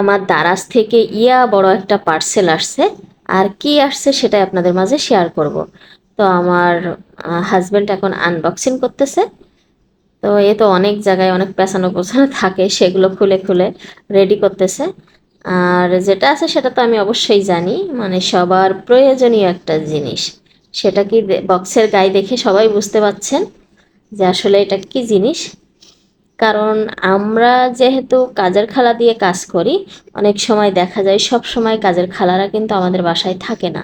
আমার দারাজ থেকে ইয়া বড় একটা পার্সেল আসছে। আর কি আসছে সেটাই আপনাদের মাঝে শেয়ার করব। তো আমার হাজব্যান্ড এখন আনবক্সিং করতেছে। তো এ তো অনেক জায়গায় অনেক পেছানো পোছানো থাকে, সেগুলো খুলে খুলে রেডি করতেছে। আর যেটা আছে সেটা তো আমি অবশ্যই জানি মানে সবার প্রয়োজনীয় একটা জিনিস। সেটা কি বক্সের গায়ে দেখে সবাই বুঝতে পাচ্ছেন যে আসলে এটা কি জিনিস? কারণ আমরা যেহেতু কাজের খালা দিয়ে কাজ করি, অনেক সময় দেখা যায় সব সময় কাজের খালারা কিন্তু আমাদের বাসায় থাকে না।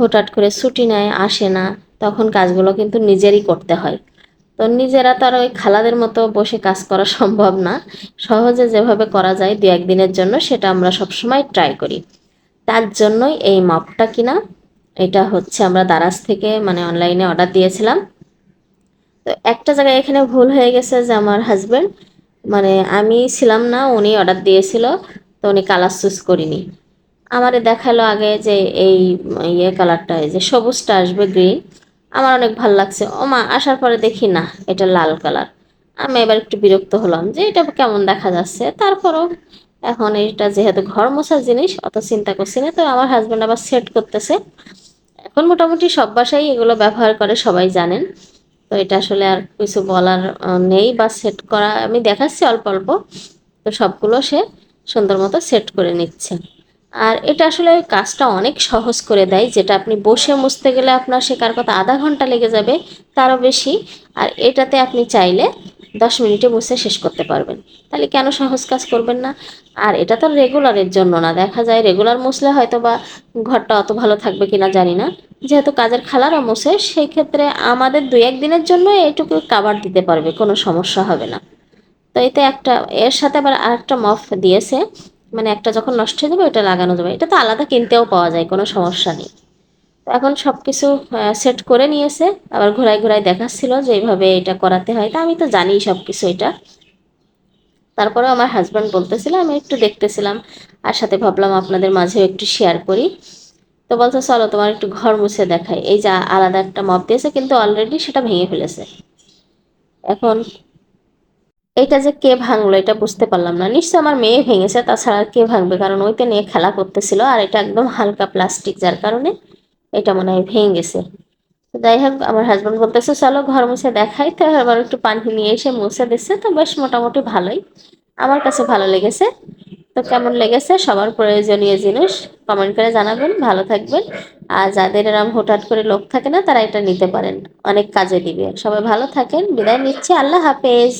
হঠাৎ করে ছুটি নেয়, আসে না, তখন কাজগুলো কিন্তু নিজেরই করতে হয়। তো নিজেরা তো আর ওই খালাদের মতো বসে কাজ করা সম্ভব না। সহজে যেভাবে করা যায় দু একদিনের জন্য সেটা আমরা সবসময় ট্রাই করি। তার জন্যই এই মাপটা কিনা, এটা হচ্ছে আমরা দারাজ থেকে মানে অনলাইনে অর্ডার দিয়েছিলাম। তো একটা জায়গায় এখানে ভুল হয়ে গেছে যে আমার হাজব্যান্ড মানে আমি ছিলাম না, উনি অর্ডার দিয়েছিল, তো উনি কালার চুজ করিনি। আমারে দেখাল আগে যে এই ইয়ে কালারটা যে সবুজটা আসবে গ্রিন আমার অনেক ভালো লাগছে। ও মা, আসার পরে দেখি না, এটা লাল কালার আমি এবার একটু বিরক্ত হলাম যে এটা কেমন দেখা যাচ্ছে। তারপরও এখন এটা যেহেতু ঘর মোছার জিনিস, অত চিন্তা করছি না। তো আমার হাজব্যান্ড আবার সেট করতেছে। এখন মোটামুটি সব বাসাই এগুলো ব্যবহার করে সবাই জানেন। তো এটা আসলে আর কিছু বলার নেই বা সেট করা, আমি দেখাচ্ছি অল্প অল্প। তো সবগুলো সে সুন্দর মতো সেট করে নিচ্ছে। আর এটা আসলে কাজটা অনেক সহজ করে দেয়, যেটা আপনি বসে মুছতে গেলে আপনার শেখার কথা আধা ঘণ্টা লেগে যাবে, তারও বেশি। আর এটাতে আপনি চাইলে দশ মিনিটে মুছে শেষ করতে পারবেন। তাহলে কেন সহজ কাজ করবেন না? আর এটা তো রেগুলারের জন্য না। দেখা যায় রেগুলার মুছলে হয়তো বা ঘরটা অত ভালো থাকবে কিনা জানি না। যেহেতু কাজের খালারা মুছে সেই ক্ষেত্রে আমাদের দুই এক দিনের জন্য এইটুকু কাবার দিতে পারবে, কোনো সমস্যা হবে না। তো এতে একটা, এর সাথে আবার আরেকটা মফ দিয়েছে। মানে একটা যখন নষ্ট হয়ে যাবে ওটা লাগানো যাবে। এটা তো আলাদা কিনতেও পাওয়া যায়, কোনো সমস্যা নেই। এখন সব কিছু সেট করে নিয়েছে। আবার ঘোরায় ঘোরায় দেখাচ্ছিল যে এইভাবে এটা করাতে হয়। তা আমি তো জানি সব কিছু এটা। তারপরে আমার হাজব্যান্ড বলতেছিল, আমি একটু দেখতেছিলাম। আর সাথে ভাবলাম আপনাদের মাঝেও একটু শেয়ার করি। তো বলছে, চলো তোমার একটু ঘর মুছে দেখাই। এই যে আলাদা একটা মপ দিয়েছে, কিন্তু অলরেডি সেটা ভেঙে ফেলেছে। এখন এটা যে কে ভাঙলো এটা বুঝতে পারলাম না। নিশ্চয় আমার মেয়ে ভেঙেছে, তাছাড়া কে ভাঙবে? কারণ ওইটা নিয়ে খেলা করতেছিল, আর এটা একদম হালকা প্লাস্টিক যার কারণে। এটা মনে হয় ভেঙে গেছে। তো যাই হোক, আমার হাজব্যান্ড বলতেছে, চলো ঘর মুছে দেখাই। তো আবার একটু পানি নিয়ে এসে মুছে দিচ্ছে। তো বেশ মোটামুটি ভালোই। আমার কাছে ভালো লেগেছে। তো কেমন লেগেছে? সবার প্রয়োজনীয় জিনিস কমেন্ট করে জানাবেন। ভালো থাকবেন। আর যাদের এরম হঠাৎ করে লোক থাকে না, তারা এটা নিতে পারেন। অনেক কাজে দিবে। সবাই ভালো থাকেন। বিদায় নিচ্ছি। আল্লাহ হাফেজ।